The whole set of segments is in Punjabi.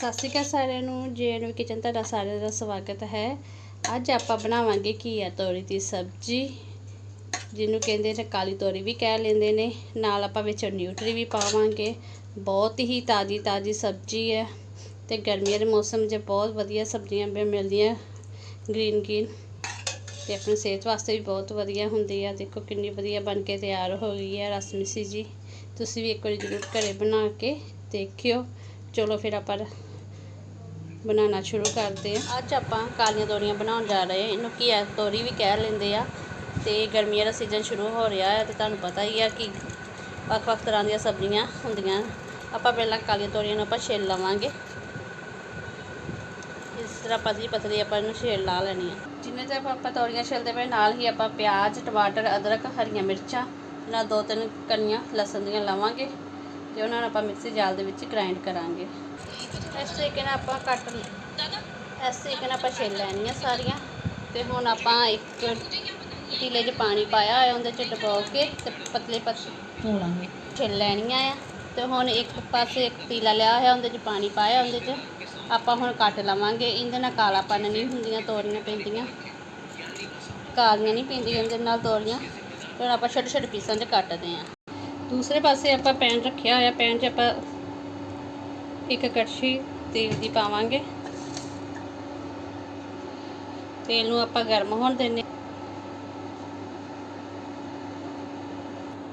ਸਤਿ ਸ਼੍ਰੀ ਅਕਾਲ ਸਾਰਿਆਂ ਨੂੰ ਜੇਐਨਵੀ ਕਿਚਨ ਤੁਹਾਡਾ ਸਾਰਿਆਂ ਦਾ ਸਵਾਗਤ ਹੈ। ਅੱਜ ਆਪਾਂ ਬਣਾਵਾਂਗੇ ਘੀਆ ਤੋਰੀ ਦੀ ਸਬਜ਼ੀ, ਜਿਹਨੂੰ ਕਹਿੰਦੇ ਨੇ ਕਾਲੀ ਤੋਰੀ ਵੀ ਕਹਿ ਲੈਂਦੇ ਨੇ। ਨਾਲ ਆਪਾਂ ਵਿੱਚ ਨਿਊਟਰੀ ਵੀ ਪਾਵਾਂਗੇ। ਬਹੁਤ ਹੀ ਤਾਜ਼ੀ ਤਾਜ਼ੀ ਸਬਜ਼ੀ ਹੈ ਤੇ ਗਰਮੀਆਂ ਦੇ ਮੌਸਮ 'ਚ ਬਹੁਤ ਵਧੀਆ ਸਬਜ਼ੀਆਂ ਵੀ ਮਿਲਦੀਆਂ ਗ੍ਰੀਨ ਗ੍ਰੀਨ ਤੇ ਆਪਣੀ ਸਿਹਤ ਵਾਸਤੇ ਵੀ ਬਹੁਤ ਵਧੀਆ ਹੁੰਦੀ ਆ। ਦੇਖੋ ਕਿੰਨੀ ਵਧੀਆ ਬਣ ਕੇ ਤਿਆਰ ਹੋ ਗਈ ਹੈ ਰਸਮਿਸੀ ਜੀ। ਤੁਸੀਂ ਵੀ ਇੱਕ ਵਾਰੀ ਜ਼ਰੂਰ ਘਰੇ ਬਣਾ ਕੇ ਦੇਖਿਓ। ਚਲੋ ਫਿਰ ਆਪਾਂ ਬਣਾਉਣਾ ਸ਼ੁਰੂ ਕਰਦੇ ਹਾਂ। ਅੱਜ ਆਪਾਂ ਕਾਲੀਆਂ ਤੋਰੀਆਂ ਬਣਾਉਣ ਜਾ ਰਹੇ ਹਾਂ। ਇਹਨੂੰ ਘੀਆ ਤੋਰੀ ਵੀ ਕਹਿ ਲੈਂਦੇ ਆ। ਤੇ ਗਰਮੀਆਂ ਦਾ ਸੀਜ਼ਨ ਸ਼ੁਰੂ ਹੋ ਰਿਹਾ ਹੈ ਤੇ ਤੁਹਾਨੂੰ ਪਤਾ ਹੀ ਆ ਕਿ ਵੱਖ-ਵੱਖ ਤਰ੍ਹਾਂ ਦੀਆਂ ਸਬਜ਼ੀਆਂ ਹੁੰਦੀਆਂ। ਆਪਾਂ ਪਹਿਲਾਂ ਕਾਲੀਆਂ ਤੋਰੀਆਂ ਨੂੰ ਆਪਾਂ ਛਿੱਲ ਲਵਾਂਗੇ। ਇਸ ਤਰ੍ਹਾਂ ਪਤਲੀ ਪਤਲੀ ਆਪਾਂ ਇਹਨੂੰ ਛਿੱਲ ਲਾ ਲੈਣੀ ਆ। ਜਿੰਨੇ ਚਿਰ ਆਪਾਂ ਤੋਰੀਆਂ ਛਿੱਲਦੇ ਪਏ, ਨਾਲ ਹੀ ਆਪਾਂ ਪਿਆਜ਼, ਟਮਾਟਰ, ਅਦਰਕ, ਹਰੀਆਂ ਮਿਰਚਾਂ ਨਾਲ ਦੋ ਤਿੰਨ ਕਣੀਆਂ, ਲਸਣ ਦੀਆਂ ਲਵਾਂਗੇ। ਤੇ ਉਹਨਾਂ ਨੂੰ ਆਪਾਂ ਮਿਕਸੀ ਜਾਲ ਦੇ ਵਿੱਚ ਗ੍ਰਾਈਂਡ ਕਰਾਂਗੇ। ਇਸ ਤਰੀਕੇ ਨਾਲ ਆਪਾਂ ਕੱਟ ਇਸ ਤਰੀਕੇ ਨਾਲ ਆਪਾਂ ਛਿੱਲ ਲੈਣੀਆਂ ਸਾਰੀਆਂ। ਤੇ ਹੁਣ ਆਪਾਂ ਇੱਕ ਪਤੀਲੇ 'ਚ ਪਾਣੀ ਪਾਇਆ ਹੋਇਆ ਉਹਦੇ 'ਚ ਡਬੋ ਕੇ ਤੇ ਪਤਲੇ ਪਤਲੇ ਧੋਲਾਂਗੇ ਛਿੱਲ ਲੈਣੀਆਂ ਆ। ਤੇ ਹੁਣ ਇੱਕ ਪਾਸੇ ਇੱਕ ਪਤੀਲਾ ਲਿਆ ਹੋਇਆ ਉਹਦੇ 'ਚ ਪਾਣੀ ਪਾਇਆ ਉਹਦੇ 'ਚ। ਆਪਾਂ ਹੁਣ ਕੱਟ ਲਵਾਂਗੇ। ਇਹਦੇ ਨਾਲ ਕਾਲਾਪਨ ਨਹੀਂ ਹੁੰਦੀਆਂ ਤੋਰੀਆਂ ਪੈਂਦੀਆਂ। ਕਾਲੀਆਂ ਨਹੀਂ ਪੈਂਦੀਆਂ ਇਹਦੇ ਨਾਲ ਤੋਰੀਆਂ ਫਿਰ ਆਪਾਂ ਛੋਟੇ ਛੋਟੇ ਪੀਸਾਂ 'ਚ ਕੱਟਦੇ ਆ। ਦੂਸਰੇ ਪਾਸੇ ਆਪਾਂ ਪੈਨ ਰੱਖਿਆ ਹੋਇਆ, ਪੈਨ 'ਚ ਆਪਾਂ ਇੱਕ ਕੜਛੀ ਤੇਲ ਦੀ ਪਾਵਾਂਗੇ। ਤੇਲ ਨੂੰ ਆਪਾਂ ਗਰਮ ਹੋਣ ਦਿੰਨੇ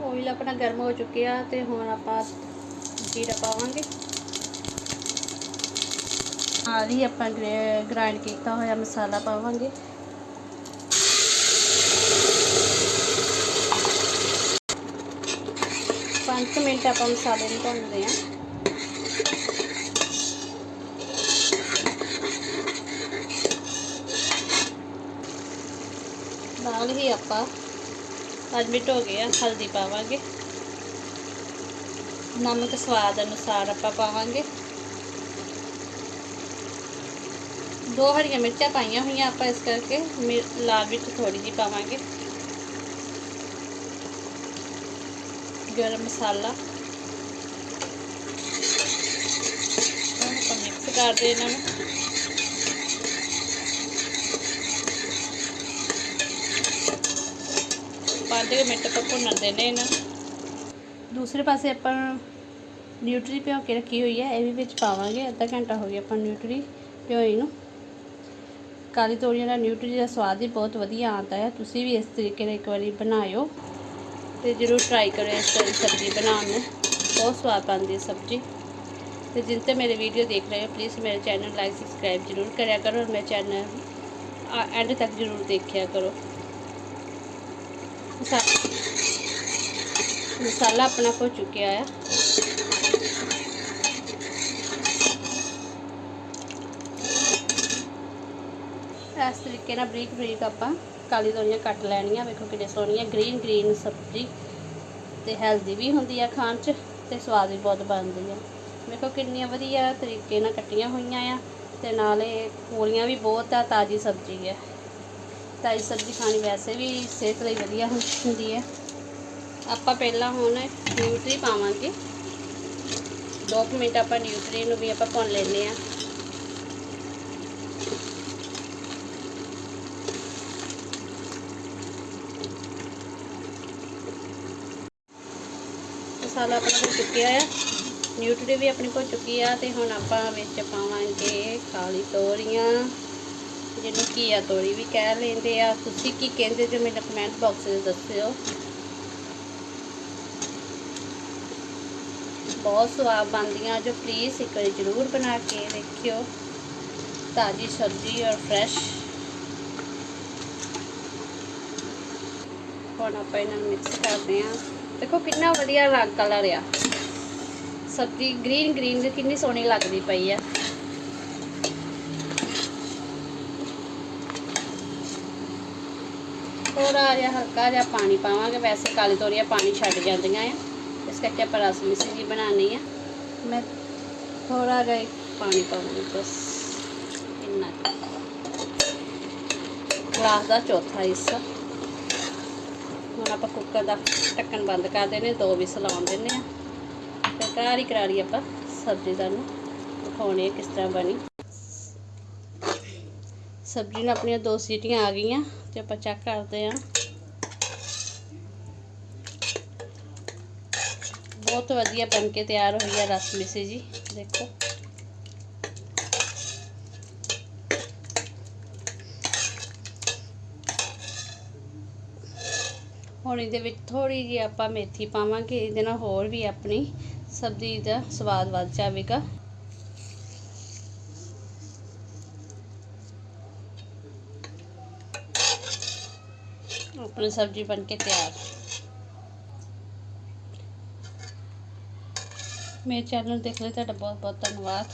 ਆਇਲ ਆਪਣਾ ਗਰਮ ਹੋ ਚੁੱਕਿਆ ਤੇ ਹੁਣ ਆਪਾਂ ਜੀਰਾ ਪਾਵਾਂਗੇ। ਨਾਲ ਹੀ ਆਪਾਂ ਗ੍ਰਾਈਂਡ ਕੀਤਾ ਹੋਇਆ ਮਸਾਲਾ ਪਾਵਾਂਗੇ। ਪੰਜ ਕੁ ਮਿੰਟ ਆਪਾਂ ਮਸਾਲੇ ਨੂੰ ਭੁੰਨਦੇ ਹਾਂ ਨਾਲ ਹੀ ਆਪਾਂ ਪੰਜ ਮਿੰਟ ਹੋ ਗਏ ਆ ਹਲਦੀ ਪਾਵਾਂਗੇ ਨਮਕ ਸਵਾਦ ਅਨੁਸਾਰ ਆਪਾਂ ਪਾਵਾਂਗੇ ਦੋ ਹਰੀਆਂ ਮਿਰਚਾਂ ਪਾਈਆਂ ਹੋਈਆਂ ਆਪਾਂ ਇਸ ਕਰਕੇ ਮਿਰ- ਲਾਲ ਮਿਰਚ ਥੋੜੀ ਜਿਹੀ ਪਾਵਾਂਗੇ ਗਰਮ ਮਸਾਲਾ। ਹੁਣ ਆਪਾਂ ਮਿਕਸ ਕਰਦੇ ਇਹਨਾਂ ਨੂੰ। ਪੰਜ ਮਿੰਟ ਆਪਾਂ ਭੁੰਨਣ ਦੇਣੇ ਇਹਨਾਂ ਦੂਸਰੇ ਪਾਸੇ ਆਪਾਂ ਨਿਊਟਰੀ ਭਿਓ ਕੇ ਰੱਖੀ ਹੋਈ ਹੈ, ਇਹ ਵੀ ਵਿੱਚ ਪਾਵਾਂਗੇ। ਅੱਧਾ ਘੰਟਾ ਹੋ ਗਿਆ ਆਪਾਂ ਨਿਊਟਰੀ ਭਿਓਈ ਨੂੰ। ਕਾਲੀ ਤੋਰੀਆਂ ਦਾ ਨਿਊਟਰੀ ਦਾ ਸਵਾਦ ਹੀ ਬਹੁਤ ਵਧੀਆ ਆਉਂਦਾ ਹੈ। ਤੁਸੀਂ ਵੀ ਇਸ ਤਰੀਕੇ ਨਾਲ ਇੱਕ ਵਾਰੀ ਬਣਾਇਓ। ਤੇ ਜਰੂਰ ਟਰਾਈ ਕਰਿਓ ਇਸ ਤਰ੍ਹਾਂ ਦੀ ਸਬਜ਼ੀ ਬਣਾਉਣ ਨੂੰ ਬਹੁਤ ਸਵਾਦ ਬਣਦੀ ਹੈ ਸਬਜ਼ੀ ਤੇ ਜਿਨ ਤੇ ਮੇਰੇ ਵੀਡੀਓ ਦੇਖ ਰਹੇ ਹੋ ਪਲੀਜ਼ ਮੇਰੇ ਚੈਨਲ ਲਾਈਕ ਸਬਸਕ੍ਰਾਈਬ ਜਰੂਰ ਕਰਿਆ ਕਰੋ ਔਰ ਮੇਰੇ ਚੈਨਲ ਐਂਡ ਤੱਕ ਜਰੂਰ ਦੇਖਿਆ ਕਰੋ ਮਸਾ- ਮਸਾਲਾ ਆਪਣਾ ਹੋ ਚੁੱਕਿਆ ਹੈ ਇਸ ਤਰੀਕੇ ਨਾਲ ਬਰੀਕ ਬਰੀਕ ਆਪਾਂ ਕਾਲੀ ਤੋਰੀਆਂ ਕੱਟ ਲੈਣੀਆਂ, ਵੇਖੋ ਕਿੰਨੇ ਸੋਹਣੀਆਂ ਗ੍ਰੀਨ ਗ੍ਰੀਨ ਸਬਜ਼ੀ ਤੇ ਹੈਲਦੀ ਵੀ ਹੁੰਦੀ ਆ ਖਾਣ 'ਚ ਤੇ ਸਵਾਦ ਵੀ ਬਹੁਤ ਬਣਦੀ ਆ। ਵੇਖੋ ਕਿੰਨੀਆਂ ਵਧੀਆ ਤਰੀਕੇ ਨਾਲ ਕੱਟੀਆਂ ਹੋਈਆਂ ਆ ਤੇ ਨਾਲੇ ਪੂਰੀਆਂ ਵੀ ਬਹੁਤ ਆ, ਤਾਜ਼ੀ ਸਬਜ਼ੀ ਹੈ ਤਾਜ਼ੀ ਸਬਜ਼ੀ ਖਾਣੀ ਵੈਸੇ ਵੀ ਸਿਹਤ ਲਈ ਵਧੀਆ ਹੁੰਦੀ ਹੈ ਆਪਾਂ ਪਹਿਲਾਂ ਹੁਣ ਨਿਊਟਰੀ ਪਾਵਾਂਗੇ। 2 ਮਿੰਟ ਆਪਾਂ ਨਿਊਟਰੀ ਨੂੰ ਵੀ ਆਪਾਂ ਭੁੰਨ ਲੈਂਦੇ ਆ। ਮਸਾਲਾ ਆਪਣਾ ਹੋ ਚੁੱਕਿਆ ਆ। ਨਿਊਟਰੀ ਵੀ ਆਪਣੀ ਹੋ ਚੁੱਕੀ ਆ ਤੇ ਹੁਣ ਆਪਾਂ ਵਿੱਚ ਪਾਵਾਂਗੇ ਕਾਲੀ ਤੋਰੀਆਂ। ਜਿਹਨੂੰ ਘੀਆ ਤੋਰੀ ਵੀ ਕਹਿ ਲੈਂਦੇ ਆ। ਤੁਸੀਂ ਕੀ ਕਹਿੰਦੇ ਜੋ ਮੈਨੂੰ ਕਮੈਂਟ ਬਾਕਸ ਵਿੱਚ ਦੱਸਿਓ। ਬਹੁਤ ਸਵਾਦ ਬਣਦੀਆਂ ਜੋ ਪਲੀਜ਼ ਇੱਕ ਵਾਰੀ ਜ਼ਰੂਰ ਬਣਾ ਕੇ ਦੇਖਿਓ। ਤਾਜ਼ੀ ਸਬਜ਼ੀ ਔਰ ਫਰੈਸ਼ ਹੁਣ ਆਪਾਂ ਇਹਨਾਂ ਨੂੰ ਮਿਕਸ ਕਰਦੇ ਹਾਂ ਦੇਖੋ ਕਿੰਨਾ ਵਧੀਆ ਰੰਗ ਕਲਰ ਆ। ਸਬਜ਼ੀ ਗ੍ਰੀਨ ਗ੍ਰੀਨ ਕਿੰਨੀ ਸੋਹਣੀ ਲੱਗਦੀ ਪਈ ਆ। ਥੋੜਾ ਜਿਹਾ ਹਲਕਾ ਜਿਹਾ ਪਾਣੀ ਪਾਵਾਂਗੇ, ਵੈਸੇ ਕਾਲੀ ਤੋਰੀਆਂ ਪਾਣੀ ਛੱਡ ਜਾਂਦੀਆਂ ਆ। ਇਸ ਕਰਕੇ ਆਪਾਂ ਰਸ ਮਿਸੀ ਜੀ ਬਣਾਉਣੀ ਆ। ਮੈਂ ਥੋੜਾ ਜਿਹਾ ਪਾਣੀ ਪਾਵਾਂਗੀ, ਬਸ। ਇੰਨਾ। ਗਲਾਸ ਦਾ ਚੌਥਾ ਹਿੱਸਾ। ਆਪਾਂ ਕੁੱਕਰ ਦਾ ਢੱਕਣ ਬੰਦ ਕਰ ਦੇਣੇ ਦੋ ਵਿਸਲ ਆਉਣ ਦਿੰਨੇ ਆ ਤੇ ਕਰਾਰੀ ਕਰਾਰੀ ਆਪਾਂ? ਸਬਜ਼ੀ ਤੁਹਾਨੂੰ ਨੂੰ ਦਿਖਾਉਣੀ ਹੈ ਕਿਸ ਤਰ੍ਹਾਂ ਬਣੀ। ਸਬਜ਼ੀ ਨੂੰ ਆਪਣੀਆਂ ਦੋ ਸੀਟੀਆਂ ਆ ਗਈਆਂ ਤੇ ਆਪਾਂ ਚੈੱਕ ਕਰਦੇ ਹਾਂ। ਬਹੁਤ ਵਧੀਆ ਬਣ ਕੇ ਤਿਆਰ ਹੋਈ ਹੈ ਰਸ ਮਿਸੀ ਜੀ, ਦੇਖੋ। ਹੁਣ ਇਹਦੇ ਵਿੱਚ ਥੋੜੀ ਜਿਹੀ ਆਪਾਂ ਮੇਥੀ ਪਾਵਾਂਗੇ, ਇਹਦੇ ਨਾਲ ਹੋਰ ਵੀ ਆਪਣੀ ਸਬਜ਼ੀ ਦਾ ਸਵਾਦ ਵੱਧ ਜਾਵੇਗਾ। ਆਪਣੀ ਸਬਜ਼ੀ ਬਣ ਕੇ ਤਿਆਰ। ਮੇਰੇ ਚੈਨਲ ਦੇਖ ਲਈ, ਤੁਹਾਡਾ ਬਹੁਤ ਬਹੁਤ ਧੰਨਵਾਦ।